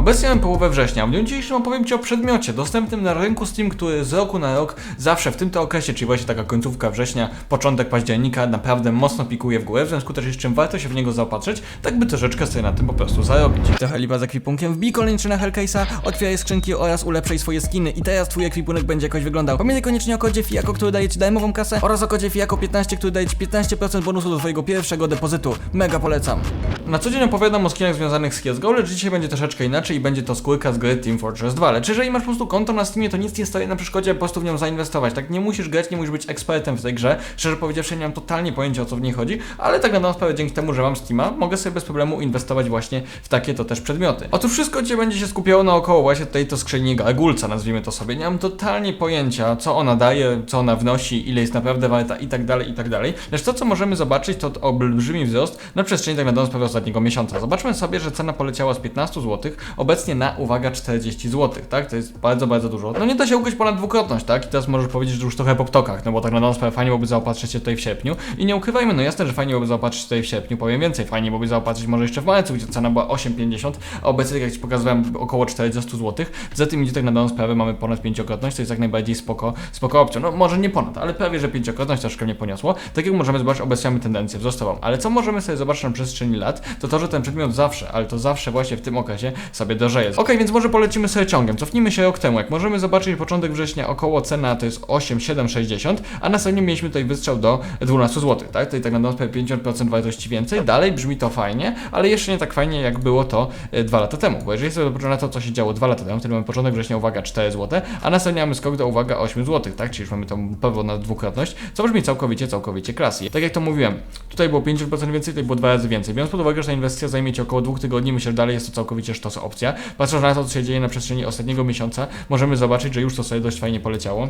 Obecnie mamy połowę września. W dniu dzisiejszym opowiem Ci o przedmiocie dostępnym na rynku Steam, który z roku na rok, zawsze w tym to okresie, czyli właśnie taka końcówka września, początek października, naprawdę mocno pikuje w górę, w związku też z czym warto się w niego zaopatrzyć, tak by troszeczkę sobie na tym po prostu zarobić. Trochę lipa z ekwipunkiem, wbij na Hellcase'a, otwieraj skrzynki oraz ulepszaj swoje skiny i teraz Twój ekwipunek będzie jakoś wyglądał. Pamiętaj koniecznie o kodzie FIAKO, który daje Ci darmową kasę oraz o kodzie FIAKO 15, który daje Ci 15% bonusu do Twojego pierwszego depozytu. Mega polecam. Na co dzień opowiadam o skinach związanych z CSGO, lecz dzisiaj będzie troszeczkę inaczej i będzie to skórka z gry Team Fortress 2. Lecz jeżeli masz po prostu konto na Steamie, to nic nie stoi na przeszkodzie po prostu w nią zainwestować. Tak nie musisz grać, nie musisz być ekspertem w tej grze. Szczerze powiedziawszy, nie mam totalnie pojęcia o co w niej chodzi, ale tak na sprawę dzięki temu, że mam Steama, mogę sobie bez problemu inwestować właśnie w takie to też przedmioty. Otóż wszystko dzisiaj będzie się skupiało naokoło właśnie tej to skrzyni gargulca, nazwijmy to sobie. Nie mam totalnie pojęcia, co ona daje, co ona wnosi, ile jest naprawdę warta i tak dalej, i tak dalej. Lecz to, co możemy zobaczyć, to olbrzymi wzrost na przestrzeni tak na sprawę ostatniego miesiąca. Zobaczmy sobie, że cena poleciała z 15 zł, obecnie na, uwaga, 40 zł, tak? To jest bardzo, bardzo dużo. No nie da się ukryć ponad dwukrotność, tak? I teraz możesz powiedzieć, że już trochę po ptokach, no bo tak na dobrą sprawę fajnie byłoby zaopatrzyć się tutaj w sierpniu. I nie ukrywajmy, no jasne, że fajnie byłoby zaopatrzyć tutaj w sierpniu, powiem więcej, fajnie byłoby zaopatrzyć może jeszcze w marcu, gdzie cena była 8,50, a obecnie, tak jak Ci pokazywałem, około 40 zł. Za tym idzie tak na dobrą sprawę, mamy ponad pięciokrotność, to jest jak najbardziej spoko, spoko opcją. No może nie ponad, ale prawie, że pięciokrotność troszkę mnie poniosło. Tak jak możemy zobaczyć, obecnie mamy tendencję wzrostową. Ale co możemy sobie zobaczyć na przestrzeni lat, to to, że ten przedmiot zawsze, ale to zawsze właśnie w tym okresie sobie dożyje. Ok, więc może polecimy sobie ciągiem. Cofnijmy się rok temu. Jak możemy zobaczyć, początek września około cena to jest 8,760, a następnie mieliśmy tutaj wystrzał do 12 zł, tak? Tutaj tak na sprawę 50% wartości więcej. Dalej brzmi to fajnie, ale jeszcze nie tak fajnie, jak było to e, dwa lata temu. Bo jeżeli sobie zobaczymy na to, co się działo dwa lata temu, wtedy mamy początek września, uwaga, 4 zł, a następnie mamy skok do, uwaga, 8 zł, tak? Czyli już mamy tą pewną dwukrotność, co brzmi całkowicie, całkowicie klasy. Tak jak to mówiłem, tutaj było 50% więcej, tutaj było dwa razy więcej. Biorąc pod uwagę, że ta inwestycja zajmie Ci około dwóch tygodni, myślę, że dalej jest to całkowicie sztos Patrząc na to, co się dzieje na przestrzeni ostatniego miesiąca, możemy zobaczyć, że już to sobie dość fajnie poleciało.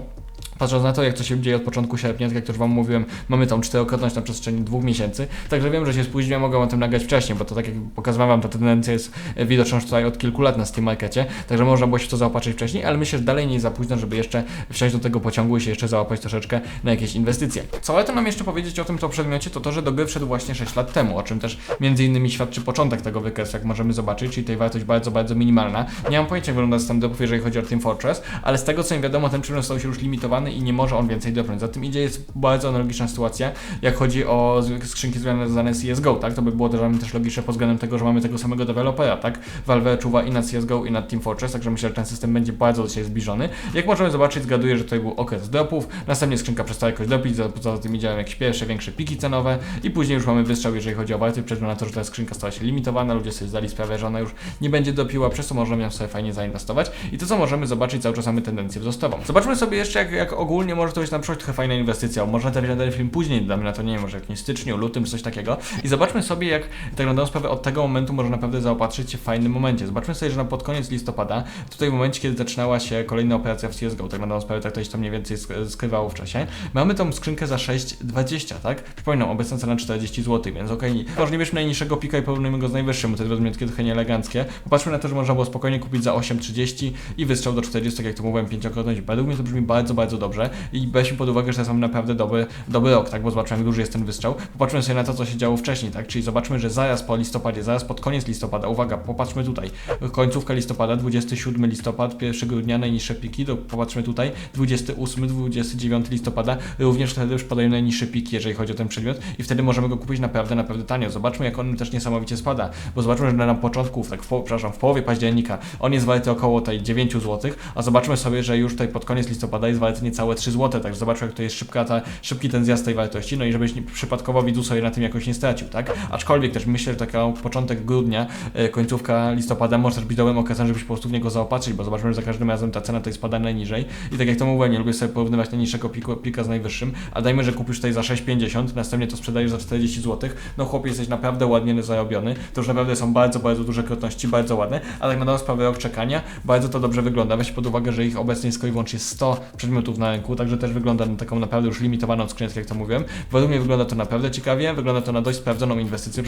Patrząc na to, jak to się dzieje od początku sierpnia, tak jak już Wam mówiłem, mamy tą czterokrotność na przestrzeni dwóch miesięcy, także wiem, że się spóźniłem, mogę o tym nagrać wcześniej, bo to tak jak pokazywałem Wam, ta tendencja jest widoczna już tutaj od kilku lat na Steam Markecie, także można było się to zaopatrzyć wcześniej, ale myślę, że dalej nie jest za późno, żeby jeszcze wsiąść do tego pociągu i się jeszcze załapać troszeczkę na jakieś inwestycje. Co warto nam jeszcze powiedzieć o tym to przedmiocie, to to, że do gry wszedł właśnie 6 lat temu, o czym też między innymi świadczy początek tego wykresu, jak możemy zobaczyć, czyli tej wartość bardzo, bardzo minimalna. Nie mam pojęcia, jak wygląda stan dropów, jeżeli chodzi o Team Fortress, ale z tego co mi wiadomo, ten przedmiot stał się już limitowany i nie może on więcej dropnąć. Za tym idzie jest bardzo analogiczna sytuacja, jak chodzi o skrzynki związane z CSGO, tak? To by było też, też logiczne pod względem tego, że mamy tego samego dewelopera, tak? Valve czuwa i nad CSGO i nad Team Fortress, także myślę, że ten system będzie bardzo do siebie zbliżony. Jak możemy zobaczyć, zgaduję, że tutaj był okres dropów, następnie skrzynka przestała jakoś dropić, za, za tym idziemy jakieś pierwsze, większe piki cenowe i później już mamy wystrzał, jeżeli chodzi o wartość, przez na to, że ta skrzynka stała się limitowana, ludzie sobie zdali sprawę, że ona już nie będzie dopiła, przez co możemy ją sobie fajnie zainwestować i to co możemy zobaczyć, cały czas mamy tendencję wzrostową. Zobaczmy sobie jeszcze, jak, jak ogólnie może to być na przykład trochę fajna inwestycja, można ten, ten film później damy na to, nie wiem, może w jakimś styczniu, lutym, czy coś takiego i zobaczmy sobie, jak tak na dobrą sprawę od tego momentu można naprawdę zaopatrzyć się w fajnym momencie. Zobaczmy sobie, że na pod koniec listopada, tutaj w momencie, kiedy zaczynała się kolejna operacja w CSGO, tak na dobrą sprawę, tak to się to mniej więcej sk- skrywało w czasie, mamy tą skrzynkę za 6,20, tak? Przypominam, obecna cena 40 zł, więc okej, okay. może nie bierzmy najniższego pika i porównujmy go z najwyższym, bo to jest rozmiotki trochę nieeleganckie. Popatrzmy na to, że można było spokojnie kupić za 8,30 i wystrzał do 40, tak jak to mówiłem, pięciokrotność. Według mnie to brzmi bardzo, bardzo dobrze i weźmy pod uwagę, że teraz mamy naprawdę dobry, dobry rok, tak? Bo zobaczmy, jak duży jest ten wystrzał. Popatrzmy sobie na to, co się działo wcześniej, tak? Czyli zobaczmy, że zaraz po listopadzie, zaraz pod koniec listopada, uwaga, popatrzmy tutaj, końcówka listopada, 27 listopad, 1 grudnia, najniższe piki, to popatrzmy tutaj, 28, 29 listopada, również wtedy już padają najniższe piki, jeżeli chodzi o ten przedmiot i wtedy możemy go kupić naprawdę, naprawdę tanio. Zobaczmy, jak on też niesamowicie spada, bo zobaczmy, że na początku, tak w, przepraszam, w połowie października on jest warty około tej 9 zł, a zobaczmy sobie, że już tutaj pod koniec listopada jest warty niecałe 3 zł, także zobaczmy, jak to jest szybka ta, szybki ten zjazd tej wartości, no i żebyś przypadkowo widzu sobie na tym jakoś nie stracił, tak? Aczkolwiek też myślę, że taka początek grudnia, e, końcówka listopada może też być dobrym okazją, żebyś po prostu w niego zaopatrzyć, bo zobaczmy, że za każdym razem ta cena tutaj spada najniżej. I tak jak to mówiłem, nie lubię sobie porównywać najniższego piku, pika z najwyższym, a dajmy, że kupisz tutaj za 6,50, następnie to sprzedajesz za 40 zł, no chłopie, jesteś naprawdę ładnie zarobiony, to już naprawdę są bardzo, bardzo duże krotności, bardzo ładne, a tak na dobrą sprawę rok czekania, bardzo to dobrze wygląda, weź pod uwagę, że ich obecnie jest i wyłącznie 100 przedmiotów na rynku, także też wygląda na taką naprawdę już limitowaną skrzynkę, jak to mówiłem. Według mnie wygląda to naprawdę ciekawie, wygląda to na dość sprawdzoną inwestycję,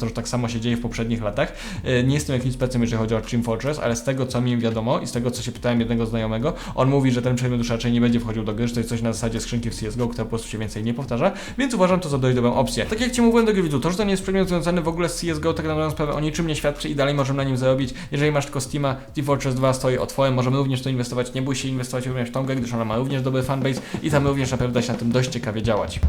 to, że tak samo się dzieje w poprzednich latach. E, Nie jestem jakimś specem, jeżeli chodzi o Team Fortress, ale z tego, co mi wiadomo i z tego, co się pytałem jednego znajomego, on mówi, że ten przedmiot już raczej nie będzie wchodził do gry, że to jest coś na zasadzie skrzynki w CSGO, która po prostu się więcej nie powtarza, więc uważam to za dość dobrą opcję. Tak jak Ci mówiłem do gry widzu, to, że to nie jest przedmiot związany w ogóle z CSGO, tak na dobrą sprawę o niczym nie świadczy i dalej możemy na nim zarobić. Jeżeli masz tylko Steama, Team Fortress 2 stoi otworem, możemy również to inwestować, nie bój się inwestować również w tą grę, gdyż ona ma również dobry fanbase i tam również na pewno da się na tym dość ciekawie działać.